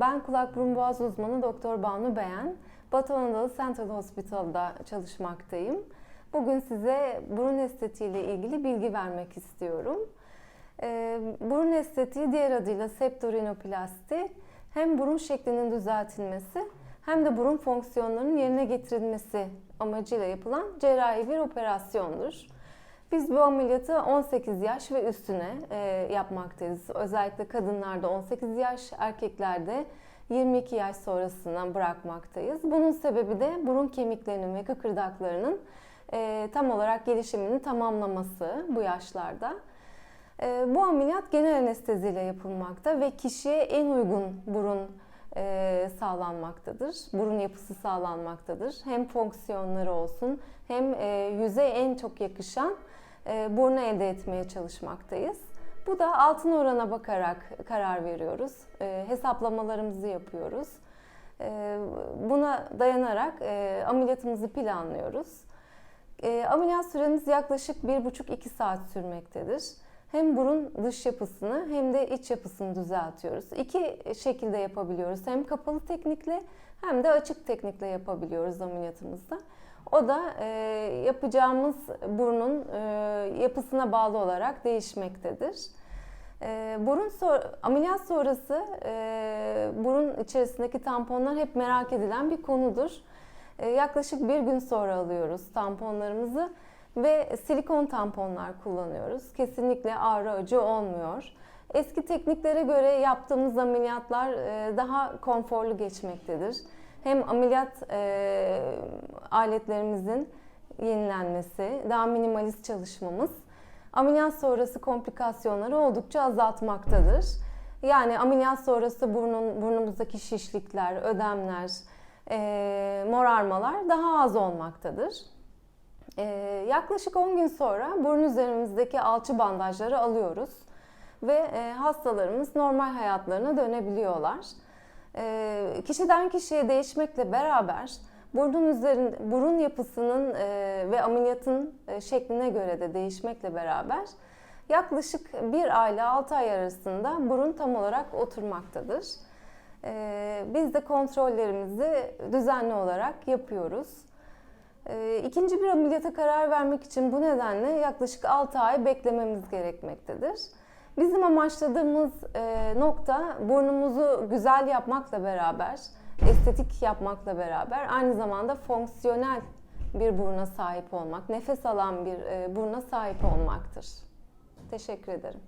Ben kulak burun boğaz uzmanı Doktor Banu Beğen. Batı Anadolu Central Hospital'da çalışmaktayım. Bugün size burun estetiği ile ilgili bilgi vermek istiyorum. Ee, burun estetiği diğer adıyla septorinoplasti hem burun şeklinin düzeltilmesi hem de burun fonksiyonlarının yerine getirilmesi amacıyla yapılan cerrahi bir operasyondur. Biz bu ameliyatı 18 yaş ve üstüne e, yapmaktayız. Özellikle kadınlarda 18 yaş, erkeklerde 22 yaş sonrasından bırakmaktayız. Bunun sebebi de burun kemiklerinin ve kıkırdaklarının e, tam olarak gelişimini tamamlaması bu yaşlarda. E, bu ameliyat genel anesteziyle yapılmakta ve kişiye en uygun burun sağlanmaktadır. Burun yapısı sağlanmaktadır. Hem fonksiyonları olsun hem e, yüze en çok yakışan e, burnu elde etmeye çalışmaktayız. Bu da altın orana bakarak karar veriyoruz. E, hesaplamalarımızı yapıyoruz. E, buna dayanarak e, ameliyatımızı planlıyoruz. E, ameliyat süremiz yaklaşık 1,5-2 saat sürmektedir. Hem burun dış yapısını hem de iç yapısını düzeltiyoruz. İki şekilde yapabiliyoruz. Hem kapalı teknikle hem de açık teknikle yapabiliyoruz ameliyatımızda. O da e, yapacağımız burnun e, yapısına bağlı olarak değişmektedir. E, burun so ameliyat sonrası e, burun içerisindeki tamponlar hep merak edilen bir konudur. E, yaklaşık bir gün sonra alıyoruz tamponlarımızı ve silikon tamponlar kullanıyoruz. Kesinlikle ağrı acı olmuyor. Eski tekniklere göre yaptığımız ameliyatlar e, daha konforlu geçmektedir. Hem ameliyat e, aletlerimizin yenilenmesi, daha minimalist çalışmamız ameliyat sonrası komplikasyonları oldukça azaltmaktadır. Yani ameliyat sonrası burnun, burnumuzdaki şişlikler, ödemler, e, morarmalar daha az olmaktadır. E, yaklaşık 10 gün sonra burun üzerimizdeki alçı bandajları alıyoruz ve e, hastalarımız normal hayatlarına dönebiliyorlar. E, kişiden kişiye değişmekle beraber burun üzerinde burun yapısının e, ve ameliyatın e, şekline göre de değişmekle beraber yaklaşık 1 ay ile 6 ay arasında burun tam olarak oturmaktadır. E, biz de kontrollerimizi düzenli olarak yapıyoruz. E, ikinci bir ameliyata karar vermek için bu nedenle yaklaşık 6 ay beklememiz gerekmektedir. Bizim amaçladığımız e, nokta burnumuzu güzel yapmakla beraber, estetik yapmakla beraber aynı zamanda fonksiyonel bir buruna sahip olmak, nefes alan bir e, buruna sahip olmaktır. Teşekkür ederim.